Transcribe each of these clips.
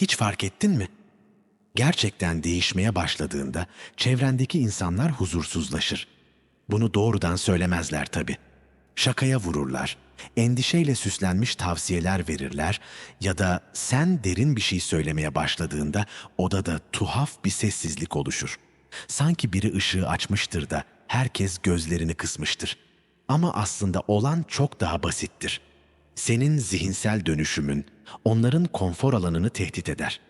Hiç fark ettin mi? Gerçekten değişmeye başladığında çevrendeki insanlar huzursuzlaşır. Bunu doğrudan söylemezler tabii. Şakaya vururlar, endişeyle süslenmiş tavsiyeler verirler ya da sen derin bir şey söylemeye başladığında odada tuhaf bir sessizlik oluşur. Sanki biri ışığı açmıştır da herkes gözlerini kısmıştır. Ama aslında olan çok daha basittir. Senin zihinsel dönüşümün onların konfor alanını tehdit eder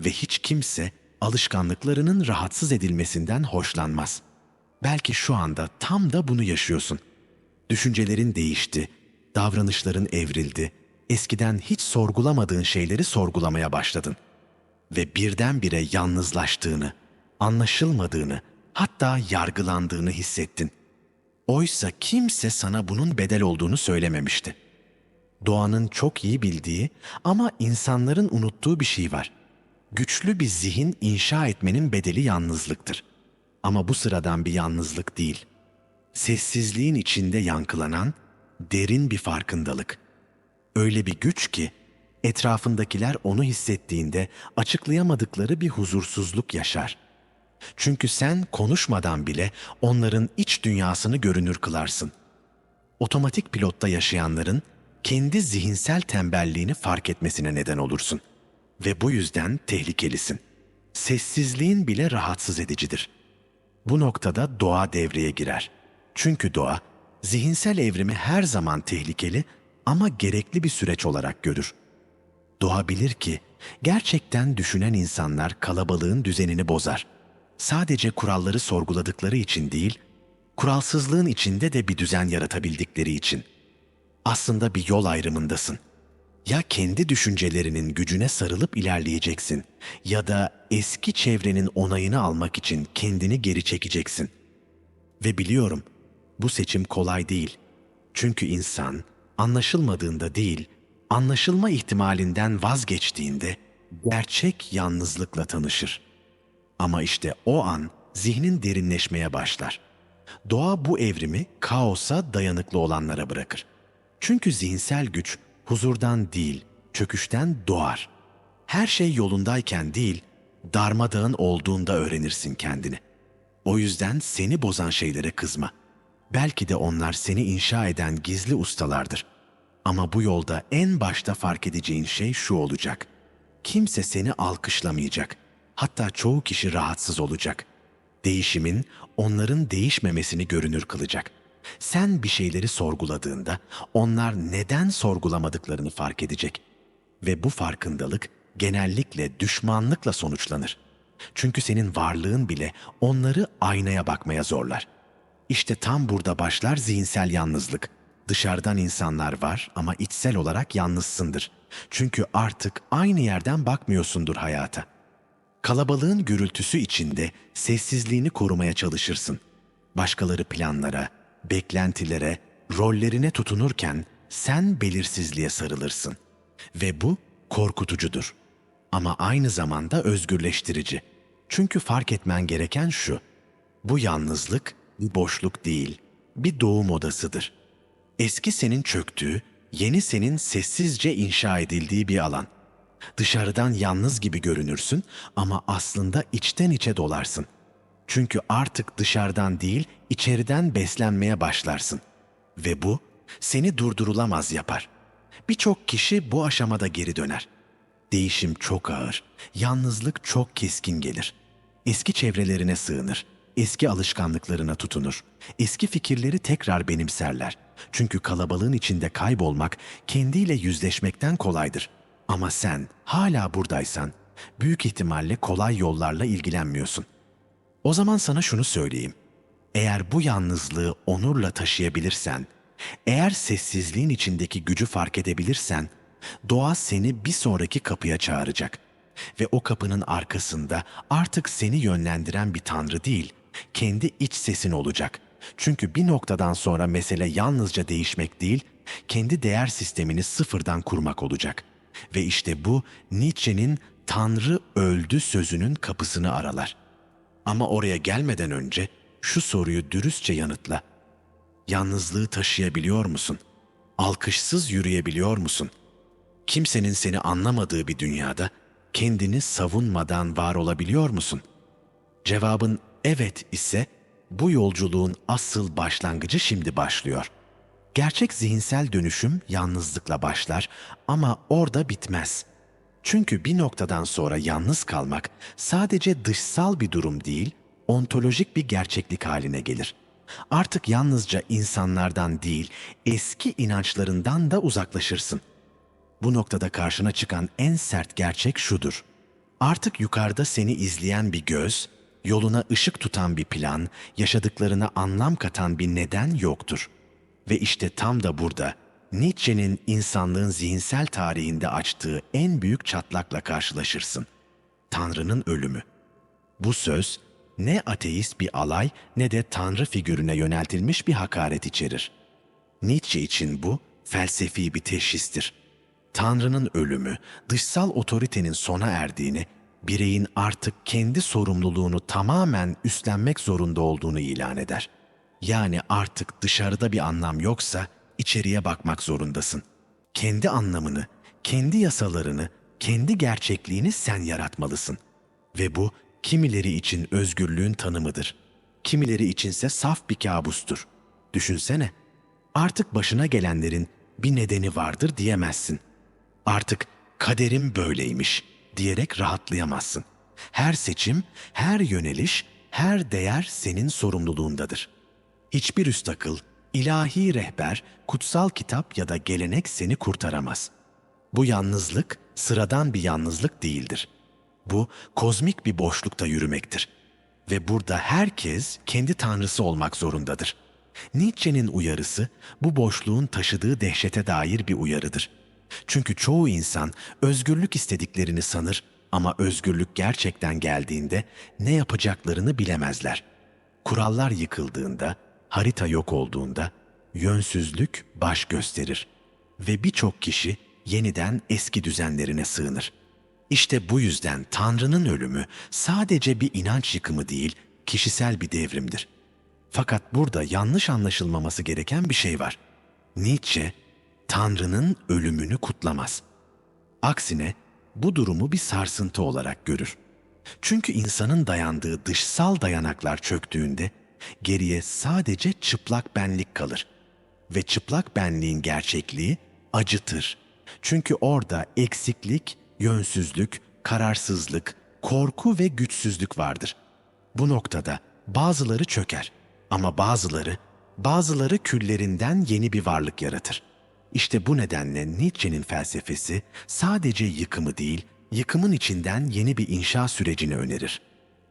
ve hiç kimse alışkanlıklarının rahatsız edilmesinden hoşlanmaz. Belki şu anda tam da bunu yaşıyorsun. Düşüncelerin değişti, davranışların evrildi, eskiden hiç sorgulamadığın şeyleri sorgulamaya başladın. Ve birdenbire yalnızlaştığını, anlaşılmadığını, hatta yargılandığını hissettin. Oysa kimse sana bunun bedel olduğunu söylememişti. Doğanın çok iyi bildiği ama insanların unuttuğu bir şey var. Güçlü bir zihin inşa etmenin bedeli yalnızlıktır. Ama bu sıradan bir yalnızlık değil. Sessizliğin içinde yankılanan derin bir farkındalık. Öyle bir güç ki etrafındakiler onu hissettiğinde açıklayamadıkları bir huzursuzluk yaşar. Çünkü sen konuşmadan bile onların iç dünyasını görünür kılarsın. Otomatik pilotta yaşayanların kendi zihinsel tembelliğini fark etmesine neden olursun. Ve bu yüzden tehlikelisin. Sessizliğin bile rahatsız edicidir. Bu noktada doğa devreye girer. Çünkü doğa, zihinsel evrimi her zaman tehlikeli ama gerekli bir süreç olarak görür. Doğa bilir ki gerçekten düşünen insanlar kalabalığın düzenini bozar. Sadece kuralları sorguladıkları için değil, kuralsızlığın içinde de bir düzen yaratabildikleri için. Aslında bir yol ayrımındasın. Ya kendi düşüncelerinin gücüne sarılıp ilerleyeceksin ya da eski çevrenin onayını almak için kendini geri çekeceksin. Ve biliyorum bu seçim kolay değil. Çünkü insan anlaşılmadığında değil, anlaşılma ihtimalinden vazgeçtiğinde gerçek yalnızlıkla tanışır. Ama işte o an zihnin derinleşmeye başlar. Doğa bu evrimi kaosa dayanıklı olanlara bırakır. Çünkü zihinsel güç huzurdan değil, çöküşten doğar. Her şey yolundayken değil, darmadağın olduğunda öğrenirsin kendini. O yüzden seni bozan şeylere kızma. Belki de onlar seni inşa eden gizli ustalardır. Ama bu yolda en başta fark edeceğin şey şu olacak. Kimse seni alkışlamayacak. Hatta çoğu kişi rahatsız olacak. Değişimin onların değişmemesini görünür kılacak. Sen bir şeyleri sorguladığında onlar neden sorgulamadıklarını fark edecek. Ve bu farkındalık genellikle düşmanlıkla sonuçlanır. Çünkü senin varlığın bile onları aynaya bakmaya zorlar. İşte tam burada başlar zihinsel yalnızlık. Dışarıdan insanlar var ama içsel olarak yalnızsındır. Çünkü artık aynı yerden bakmıyorsundur hayata. Kalabalığın gürültüsü içinde sessizliğini korumaya çalışırsın. Başkaları planlara, beklentilere, rollerine tutunurken sen belirsizliğe sarılırsın. Ve bu korkutucudur. Ama aynı zamanda özgürleştirici. Çünkü fark etmen gereken şu. Bu yalnızlık bir boşluk değil, bir doğum odasıdır. Eski senin çöktüğü, yeni senin sessizce inşa edildiği bir alan. Dışarıdan yalnız gibi görünürsün ama aslında içten içe dolarsın. Çünkü artık dışarıdan değil, içeriden beslenmeye başlarsın. Ve bu seni durdurulamaz yapar. Birçok kişi bu aşamada geri döner. Değişim çok ağır, yalnızlık çok keskin gelir. Eski çevrelerine sığınır, eski alışkanlıklarına tutunur. Eski fikirleri tekrar benimserler. Çünkü kalabalığın içinde kaybolmak kendiyle yüzleşmekten kolaydır. Ama sen hala buradaysan büyük ihtimalle kolay yollarla ilgilenmiyorsun. O zaman sana şunu söyleyeyim. Eğer bu yalnızlığı onurla taşıyabilirsen, eğer sessizliğin içindeki gücü fark edebilirsen, doğa seni bir sonraki kapıya çağıracak. Ve o kapının arkasında artık seni yönlendiren bir tanrı değil, kendi iç sesin olacak. Çünkü bir noktadan sonra mesele yalnızca değişmek değil, kendi değer sistemini sıfırdan kurmak olacak. Ve işte bu Nietzsche'nin Tanrı öldü sözünün kapısını aralar. Ama oraya gelmeden önce şu soruyu dürüstçe yanıtla. Yalnızlığı taşıyabiliyor musun? Alkışsız yürüyebiliyor musun? Kimsenin seni anlamadığı bir dünyada kendini savunmadan var olabiliyor musun? Cevabın evet ise bu yolculuğun asıl başlangıcı şimdi başlıyor. Gerçek zihinsel dönüşüm yalnızlıkla başlar ama orada bitmez. Çünkü bir noktadan sonra yalnız kalmak sadece dışsal bir durum değil, ontolojik bir gerçeklik haline gelir. Artık yalnızca insanlardan değil, eski inançlarından da uzaklaşırsın. Bu noktada karşına çıkan en sert gerçek şudur. Artık yukarıda seni izleyen bir göz, yoluna ışık tutan bir plan, yaşadıklarına anlam katan bir neden yoktur. Ve işte tam da burada Nietzsche'nin insanlığın zihinsel tarihinde açtığı en büyük çatlakla karşılaşırsın. Tanrı'nın ölümü. Bu söz ne ateist bir alay ne de Tanrı figürüne yöneltilmiş bir hakaret içerir. Nietzsche için bu felsefi bir teşhistir. Tanrı'nın ölümü, dışsal otoritenin sona erdiğini, bireyin artık kendi sorumluluğunu tamamen üstlenmek zorunda olduğunu ilan eder. Yani artık dışarıda bir anlam yoksa içeriye bakmak zorundasın. Kendi anlamını, kendi yasalarını, kendi gerçekliğini sen yaratmalısın. Ve bu kimileri için özgürlüğün tanımıdır. Kimileri içinse saf bir kabustur. Düşünsene, artık başına gelenlerin bir nedeni vardır diyemezsin. Artık kaderim böyleymiş diyerek rahatlayamazsın. Her seçim, her yöneliş, her değer senin sorumluluğundadır. Hiçbir üst akıl, ilahi rehber, kutsal kitap ya da gelenek seni kurtaramaz. Bu yalnızlık sıradan bir yalnızlık değildir. Bu kozmik bir boşlukta yürümektir. Ve burada herkes kendi tanrısı olmak zorundadır. Nietzsche'nin uyarısı bu boşluğun taşıdığı dehşete dair bir uyarıdır. Çünkü çoğu insan özgürlük istediklerini sanır ama özgürlük gerçekten geldiğinde ne yapacaklarını bilemezler. Kurallar yıkıldığında, harita yok olduğunda yönsüzlük baş gösterir ve birçok kişi yeniden eski düzenlerine sığınır. İşte bu yüzden Tanrı'nın ölümü sadece bir inanç yıkımı değil, kişisel bir devrimdir. Fakat burada yanlış anlaşılmaması gereken bir şey var. Nietzsche, Tanrı'nın ölümünü kutlamaz. Aksine bu durumu bir sarsıntı olarak görür. Çünkü insanın dayandığı dışsal dayanaklar çöktüğünde geriye sadece çıplak benlik kalır. Ve çıplak benliğin gerçekliği acıtır. Çünkü orada eksiklik, yönsüzlük, kararsızlık, korku ve güçsüzlük vardır. Bu noktada bazıları çöker ama bazıları, bazıları küllerinden yeni bir varlık yaratır. İşte bu nedenle Nietzsche'nin felsefesi sadece yıkımı değil, yıkımın içinden yeni bir inşa sürecini önerir.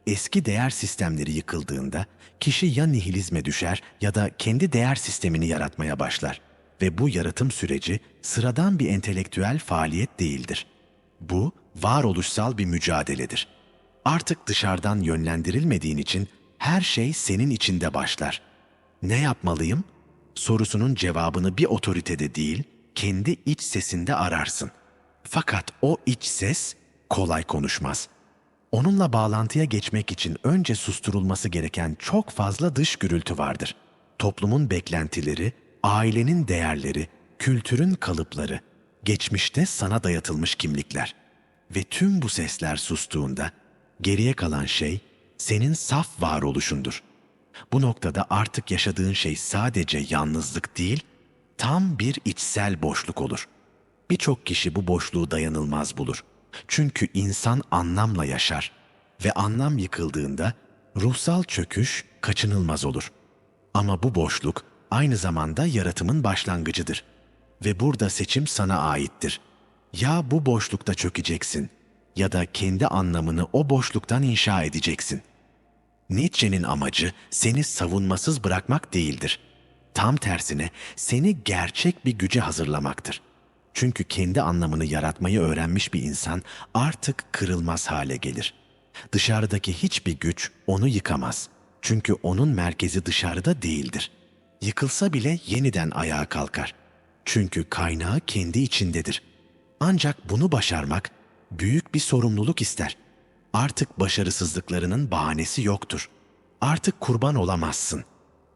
Eski değer sistemleri yıkıldığında kişi ya nihilizme düşer ya da kendi değer sistemini yaratmaya başlar ve bu yaratım süreci sıradan bir entelektüel faaliyet değildir. Bu varoluşsal bir mücadeledir. Artık dışarıdan yönlendirilmediğin için her şey senin içinde başlar. Ne yapmalıyım? Sorusunun cevabını bir otoritede değil, kendi iç sesinde ararsın. Fakat o iç ses kolay konuşmaz. Onunla bağlantıya geçmek için önce susturulması gereken çok fazla dış gürültü vardır. Toplumun beklentileri, ailenin değerleri, kültürün kalıpları, geçmişte sana dayatılmış kimlikler. Ve tüm bu sesler sustuğunda geriye kalan şey senin saf varoluşundur. Bu noktada artık yaşadığın şey sadece yalnızlık değil, tam bir içsel boşluk olur. Birçok kişi bu boşluğu dayanılmaz bulur. Çünkü insan anlamla yaşar ve anlam yıkıldığında ruhsal çöküş kaçınılmaz olur. Ama bu boşluk aynı zamanda yaratımın başlangıcıdır ve burada seçim sana aittir. Ya bu boşlukta çökeceksin ya da kendi anlamını o boşluktan inşa edeceksin. Nietzsche'nin amacı seni savunmasız bırakmak değildir. Tam tersine seni gerçek bir güce hazırlamaktır. Çünkü kendi anlamını yaratmayı öğrenmiş bir insan artık kırılmaz hale gelir. Dışarıdaki hiçbir güç onu yıkamaz. Çünkü onun merkezi dışarıda değildir. Yıkılsa bile yeniden ayağa kalkar. Çünkü kaynağı kendi içindedir. Ancak bunu başarmak büyük bir sorumluluk ister. Artık başarısızlıklarının bahanesi yoktur. Artık kurban olamazsın.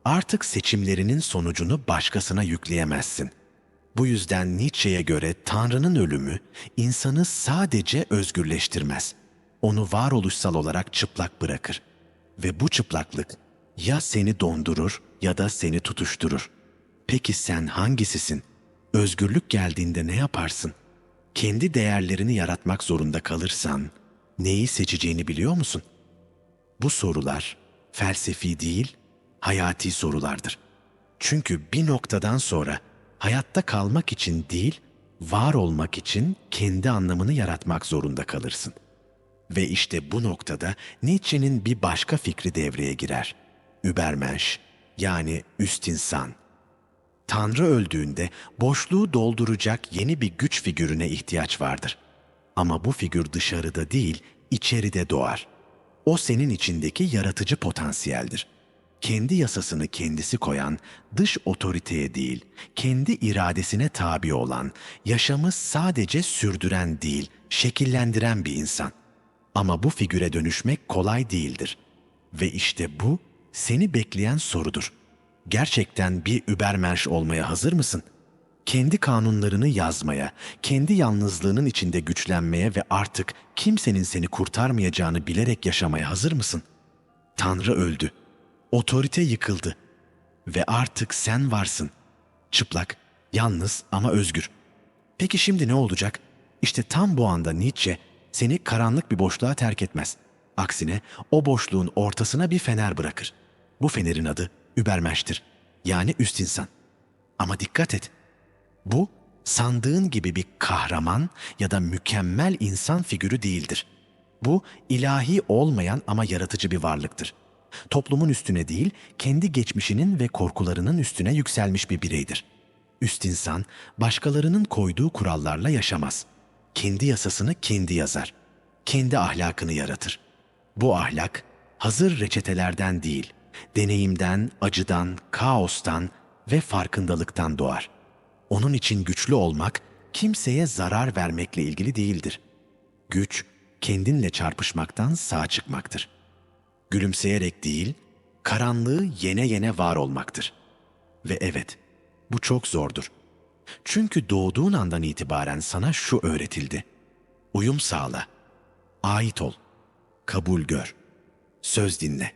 Artık seçimlerinin sonucunu başkasına yükleyemezsin. Bu yüzden Nietzsche'ye göre Tanrı'nın ölümü insanı sadece özgürleştirmez. Onu varoluşsal olarak çıplak bırakır. Ve bu çıplaklık ya seni dondurur ya da seni tutuşturur. Peki sen hangisisin? Özgürlük geldiğinde ne yaparsın? Kendi değerlerini yaratmak zorunda kalırsan neyi seçeceğini biliyor musun? Bu sorular felsefi değil, hayati sorulardır. Çünkü bir noktadan sonra hayatta kalmak için değil, var olmak için kendi anlamını yaratmak zorunda kalırsın. Ve işte bu noktada Nietzsche'nin bir başka fikri devreye girer. Übermensch yani üst insan. Tanrı öldüğünde boşluğu dolduracak yeni bir güç figürüne ihtiyaç vardır. Ama bu figür dışarıda değil, içeride doğar. O senin içindeki yaratıcı potansiyeldir. Kendi yasasını kendisi koyan, dış otoriteye değil, kendi iradesine tabi olan, yaşamı sadece sürdüren değil, şekillendiren bir insan. Ama bu figüre dönüşmek kolay değildir. Ve işte bu seni bekleyen sorudur. Gerçekten bir Übermensch olmaya hazır mısın? Kendi kanunlarını yazmaya, kendi yalnızlığının içinde güçlenmeye ve artık kimsenin seni kurtarmayacağını bilerek yaşamaya hazır mısın? Tanrı öldü. Otorite yıkıldı. Ve artık sen varsın. Çıplak, yalnız ama özgür. Peki şimdi ne olacak? İşte tam bu anda Nietzsche seni karanlık bir boşluğa terk etmez. Aksine o boşluğun ortasına bir fener bırakır. Bu fenerin adı Übermensch'tir. Yani üst insan. Ama dikkat et. Bu sandığın gibi bir kahraman ya da mükemmel insan figürü değildir. Bu ilahi olmayan ama yaratıcı bir varlıktır. Toplumun üstüne değil, kendi geçmişinin ve korkularının üstüne yükselmiş bir bireydir. Üst insan başkalarının koyduğu kurallarla yaşamaz. Kendi yasasını kendi yazar. Kendi ahlakını yaratır. Bu ahlak hazır reçetelerden değil, deneyimden, acıdan, kaostan ve farkındalıktan doğar. Onun için güçlü olmak kimseye zarar vermekle ilgili değildir. Güç kendinle çarpışmaktan sağ çıkmaktır. Gülümseyerek değil, karanlığı yene yene var olmaktır. Ve evet, bu çok zordur. Çünkü doğduğun andan itibaren sana şu öğretildi. Uyum sağla, ait ol, kabul gör, söz dinle.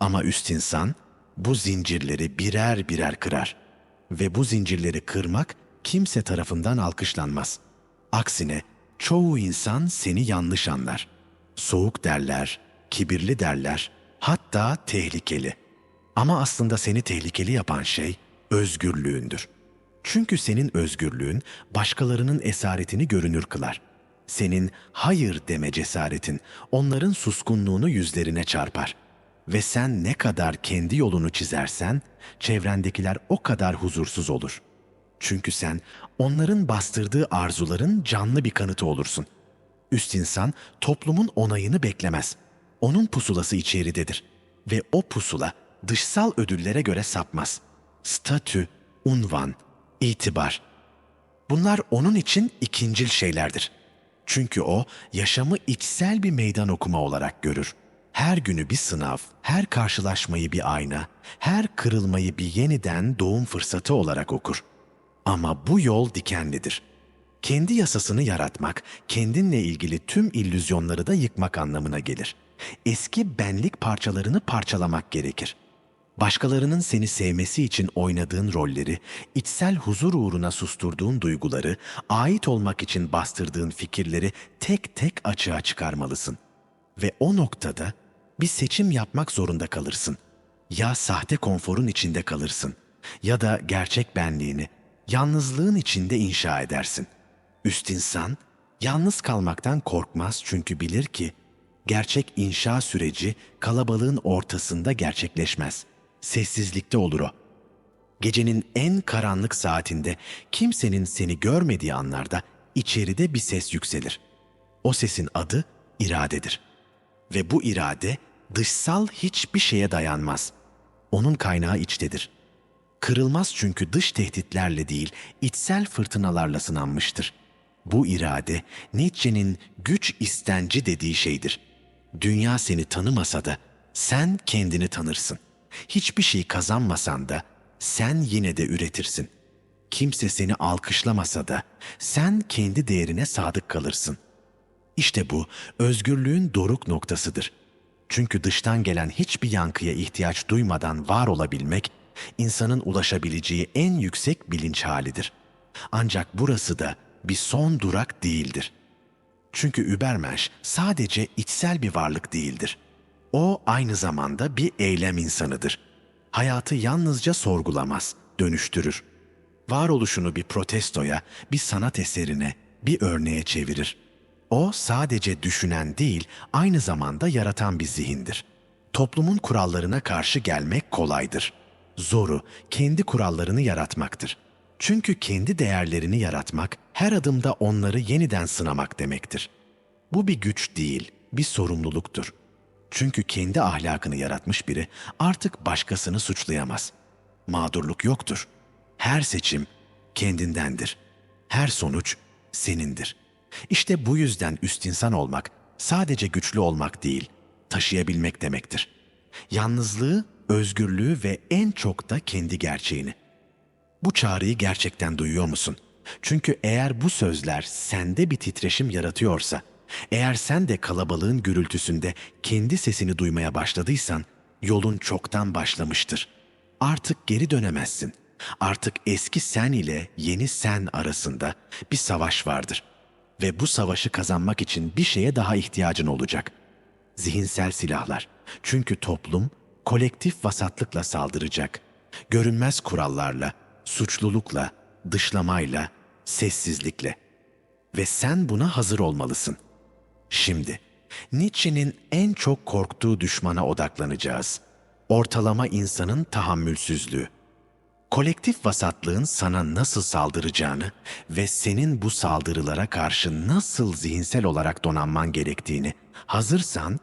Ama üst insan bu zincirleri birer birer kırar ve bu zincirleri kırmak kimse tarafından alkışlanmaz. Aksine çoğu insan seni yanlış anlar. Soğuk derler, kibirli derler, hatta tehlikeli. Ama aslında seni tehlikeli yapan şey özgürlüğündür. Çünkü senin özgürlüğün başkalarının esaretini görünür kılar. Senin hayır deme cesaretin onların suskunluğunu yüzlerine çarpar. Ve sen ne kadar kendi yolunu çizersen, çevrendekiler o kadar huzursuz olur. Çünkü sen onların bastırdığı arzuların canlı bir kanıtı olursun. Üst insan toplumun onayını beklemez. Onun pusulası içeridedir. Ve o pusula dışsal ödüllere göre sapmaz. Statü, unvan, itibar. Bunlar onun için ikincil şeylerdir. Çünkü o yaşamı içsel bir meydan okuma olarak görür. Her günü bir sınav, her karşılaşmayı bir ayna, her kırılmayı bir yeniden doğum fırsatı olarak okur. Ama bu yol dikenlidir. Kendi yasasını yaratmak, kendinle ilgili tüm illüzyonları da yıkmak anlamına gelir. Eski benlik parçalarını parçalamak gerekir. Başkalarının seni sevmesi için oynadığın rolleri, içsel huzur uğruna susturduğun duyguları, ait olmak için bastırdığın fikirleri tek tek açığa çıkarmalısın. Ve o noktada bir seçim yapmak zorunda kalırsın. Ya sahte konforun içinde kalırsın ya da gerçek benliğini yalnızlığın içinde inşa edersin. Üst insan yalnız kalmaktan korkmaz çünkü bilir ki gerçek inşa süreci kalabalığın ortasında gerçekleşmez. Sessizlikte olur o. Gecenin en karanlık saatinde kimsenin seni görmediği anlarda içeride bir ses yükselir. O sesin adı iradedir. Ve bu irade dışsal hiçbir şeye dayanmaz. Onun kaynağı içtedir. Kırılmaz çünkü dış tehditlerle değil, içsel fırtınalarla sınanmıştır. Bu irade Nietzsche'nin güç istenci dediği şeydir. Dünya seni tanımasa da sen kendini tanırsın. Hiçbir şey kazanmasan da sen yine de üretirsin. kimse seni alkışlamasa da sen kendi değerine sadık kalırsın. İşte bu özgürlüğün doruk noktasıdır. Çünkü dıştan gelen hiçbir yankıya ihtiyaç duymadan var olabilmek insanın ulaşabileceği en yüksek bilinç halidir. Ancak burası da bir son durak değildir. Çünkü Übermensch sadece içsel bir varlık değildir. O aynı zamanda bir eylem insanıdır. Hayatı yalnızca sorgulamaz, dönüştürür. Varoluşunu bir protestoya, bir sanat eserine, bir örneğe çevirir. O sadece düşünen değil, aynı zamanda yaratan bir zihindir. Toplumun kurallarına karşı gelmek kolaydır. Zoru kendi kurallarını yaratmaktır. Çünkü kendi değerlerini yaratmak her adımda onları yeniden sınamak demektir. Bu bir güç değil, bir sorumluluktur. Çünkü kendi ahlakını yaratmış biri artık başkasını suçlayamaz. Mağdurluk yoktur. Her seçim kendindendir. Her sonuç senindir. İşte bu yüzden üst insan olmak sadece güçlü olmak değil, taşıyabilmek demektir. Yalnızlığı, özgürlüğü ve en çok da kendi gerçeğini. Bu çağrıyı gerçekten duyuyor musun? Çünkü eğer bu sözler sende bir titreşim yaratıyorsa, eğer sen de kalabalığın gürültüsünde kendi sesini duymaya başladıysan, yolun çoktan başlamıştır. Artık geri dönemezsin. Artık eski sen ile yeni sen arasında bir savaş vardır. Ve bu savaşı kazanmak için bir şeye daha ihtiyacın olacak. Zihinsel silahlar. Çünkü toplum kolektif vasatlıkla saldıracak. Görünmez kurallarla, suçlulukla, dışlamayla, sessizlikle. Ve sen buna hazır olmalısın. Şimdi Nietzsche'nin en çok korktuğu düşmana odaklanacağız. Ortalama insanın tahammülsüzlüğü. Kolektif vasatlığın sana nasıl saldıracağını ve senin bu saldırılara karşı nasıl zihinsel olarak donanman gerektiğini hazırsan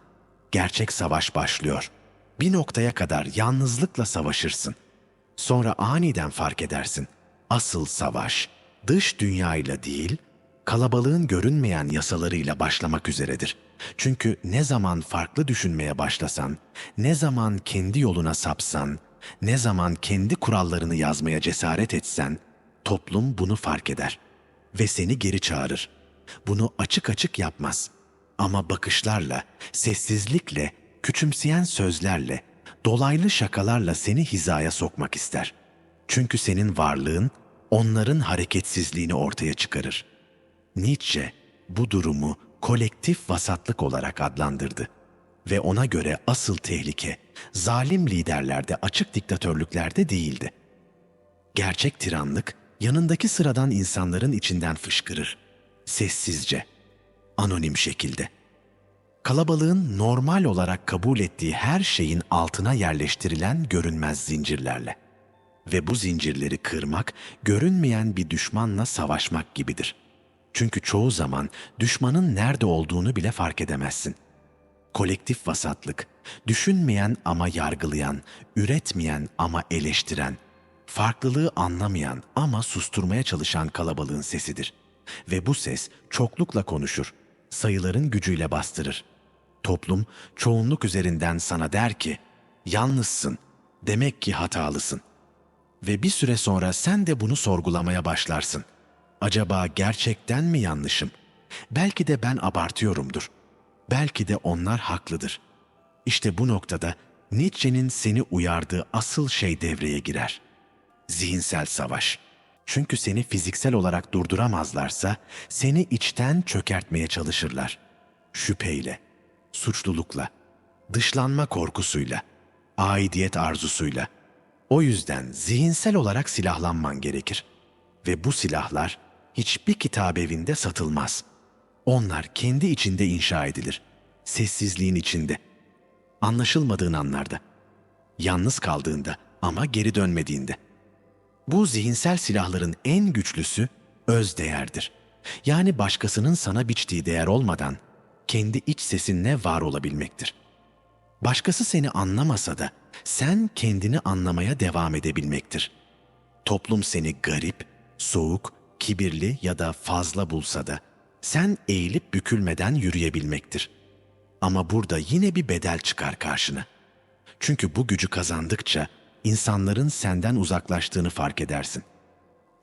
gerçek savaş başlıyor. Bir noktaya kadar yalnızlıkla savaşırsın. Sonra aniden fark edersin. Asıl savaş dış dünyayla değil, kalabalığın görünmeyen yasalarıyla başlamak üzeredir. Çünkü ne zaman farklı düşünmeye başlasan, ne zaman kendi yoluna sapsan, ne zaman kendi kurallarını yazmaya cesaret etsen, toplum bunu fark eder ve seni geri çağırır. Bunu açık açık yapmaz ama bakışlarla, sessizlikle, küçümseyen sözlerle, dolaylı şakalarla seni hizaya sokmak ister. Çünkü senin varlığın onların hareketsizliğini ortaya çıkarır. Nietzsche bu durumu kolektif vasatlık olarak adlandırdı ve ona göre asıl tehlike zalim liderlerde, açık diktatörlüklerde değildi. Gerçek tiranlık yanındaki sıradan insanların içinden fışkırır. Sessizce, anonim şekilde. Kalabalığın normal olarak kabul ettiği her şeyin altına yerleştirilen görünmez zincirlerle. Ve bu zincirleri kırmak, görünmeyen bir düşmanla savaşmak gibidir. Çünkü çoğu zaman düşmanın nerede olduğunu bile fark edemezsin. Kolektif vasatlık, düşünmeyen ama yargılayan, üretmeyen ama eleştiren, farklılığı anlamayan ama susturmaya çalışan kalabalığın sesidir. Ve bu ses çoklukla konuşur, sayıların gücüyle bastırır. Toplum çoğunluk üzerinden sana der ki, yalnızsın, demek ki hatalısın. Ve bir süre sonra sen de bunu sorgulamaya başlarsın. Acaba gerçekten mi yanlışım? Belki de ben abartıyorumdur. Belki de onlar haklıdır. İşte bu noktada Nietzsche'nin seni uyardığı asıl şey devreye girer. Zihinsel savaş. Çünkü seni fiziksel olarak durduramazlarsa seni içten çökertmeye çalışırlar. Şüpheyle, suçlulukla, dışlanma korkusuyla, aidiyet arzusuyla. O yüzden zihinsel olarak silahlanman gerekir. Ve bu silahlar hiçbir kitap evinde satılmaz. Onlar kendi içinde inşa edilir. Sessizliğin içinde. Anlaşılmadığın anlarda. Yalnız kaldığında ama geri dönmediğinde. Bu zihinsel silahların en güçlüsü öz değerdir. Yani başkasının sana biçtiği değer olmadan kendi iç sesinle var olabilmektir. Başkası seni anlamasa da sen kendini anlamaya devam edebilmektir. Toplum seni garip, soğuk, kibirli ya da fazla bulsa da sen eğilip bükülmeden yürüyebilmektir. Ama burada yine bir bedel çıkar karşına. Çünkü bu gücü kazandıkça insanların senden uzaklaştığını fark edersin.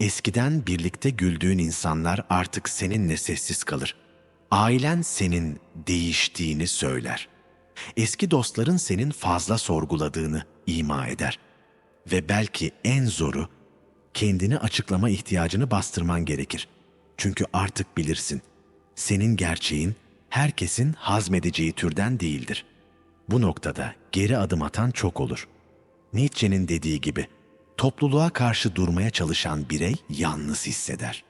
Eskiden birlikte güldüğün insanlar artık seninle sessiz kalır. Ailen senin değiştiğini söyler. Eski dostların senin fazla sorguladığını ima eder. Ve belki en zoru kendini açıklama ihtiyacını bastırman gerekir. Çünkü artık bilirsin. Senin gerçeğin herkesin hazmedeceği türden değildir. Bu noktada geri adım atan çok olur. Nietzsche'nin dediği gibi topluluğa karşı durmaya çalışan birey yalnız hisseder.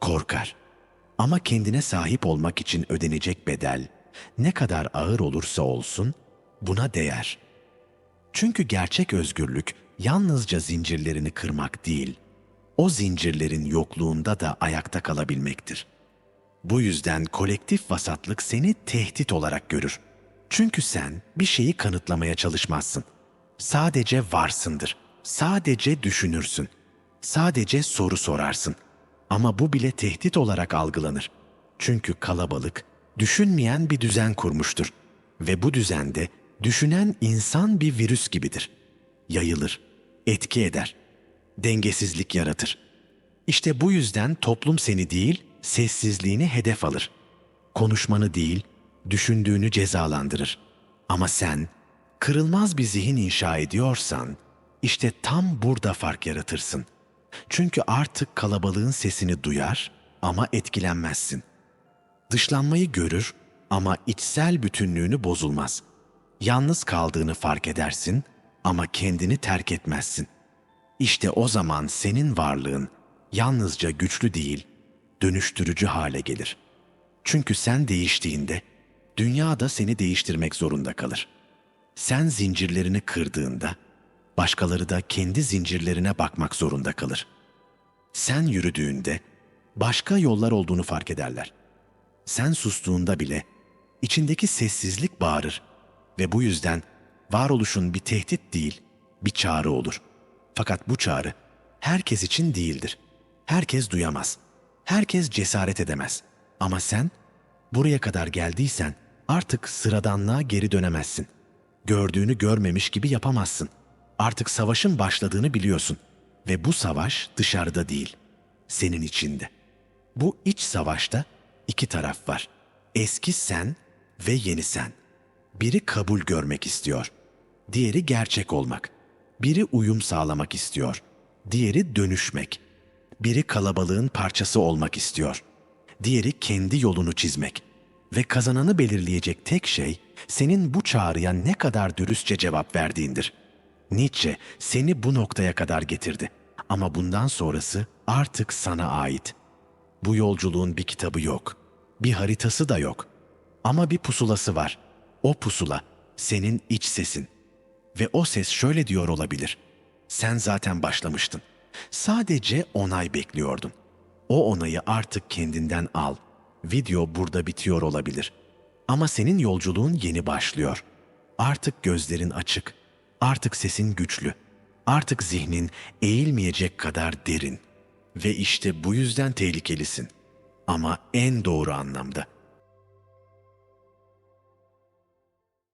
Korkar. Ama kendine sahip olmak için ödenecek bedel ne kadar ağır olursa olsun buna değer. Çünkü gerçek özgürlük yalnızca zincirlerini kırmak değil, o zincirlerin yokluğunda da ayakta kalabilmektir. Bu yüzden kolektif vasatlık seni tehdit olarak görür. Çünkü sen bir şeyi kanıtlamaya çalışmazsın. Sadece varsındır. Sadece düşünürsün. Sadece soru sorarsın. Ama bu bile tehdit olarak algılanır. Çünkü kalabalık düşünmeyen bir düzen kurmuştur ve bu düzende düşünen insan bir virüs gibidir. Yayılır, etki eder, dengesizlik yaratır. İşte bu yüzden toplum seni değil, sessizliğini hedef alır. Konuşmanı değil, düşündüğünü cezalandırır. Ama sen kırılmaz bir zihin inşa ediyorsan, işte tam burada fark yaratırsın. Çünkü artık kalabalığın sesini duyar ama etkilenmezsin. Dışlanmayı görür ama içsel bütünlüğünü bozulmaz. Yalnız kaldığını fark edersin ama kendini terk etmezsin. İşte o zaman senin varlığın yalnızca güçlü değil, dönüştürücü hale gelir. Çünkü sen değiştiğinde dünya da seni değiştirmek zorunda kalır. Sen zincirlerini kırdığında başkaları da kendi zincirlerine bakmak zorunda kalır. Sen yürüdüğünde başka yollar olduğunu fark ederler. Sen sustuğunda bile içindeki sessizlik bağırır ve bu yüzden varoluşun bir tehdit değil, bir çağrı olur. Fakat bu çağrı herkes için değildir. Herkes duyamaz. Herkes cesaret edemez. Ama sen buraya kadar geldiysen artık sıradanlığa geri dönemezsin. Gördüğünü görmemiş gibi yapamazsın. Artık savaşın başladığını biliyorsun ve bu savaş dışarıda değil, senin içinde. Bu iç savaşta iki taraf var. Eski sen ve yeni sen. Biri kabul görmek istiyor. Diğeri gerçek olmak. Biri uyum sağlamak istiyor. Diğeri dönüşmek. Biri kalabalığın parçası olmak istiyor. Diğeri kendi yolunu çizmek. Ve kazananı belirleyecek tek şey senin bu çağrıya ne kadar dürüstçe cevap verdiğindir. Nietzsche seni bu noktaya kadar getirdi. Ama bundan sonrası artık sana ait. Bu yolculuğun bir kitabı yok. Bir haritası da yok. Ama bir pusulası var. O pusula senin iç sesin. Ve o ses şöyle diyor olabilir. Sen zaten başlamıştın. Sadece onay bekliyordun. O onayı artık kendinden al. Video burada bitiyor olabilir. Ama senin yolculuğun yeni başlıyor. Artık gözlerin açık. Artık sesin güçlü. Artık zihnin eğilmeyecek kadar derin. Ve işte bu yüzden tehlikelisin. Ama en doğru anlamda.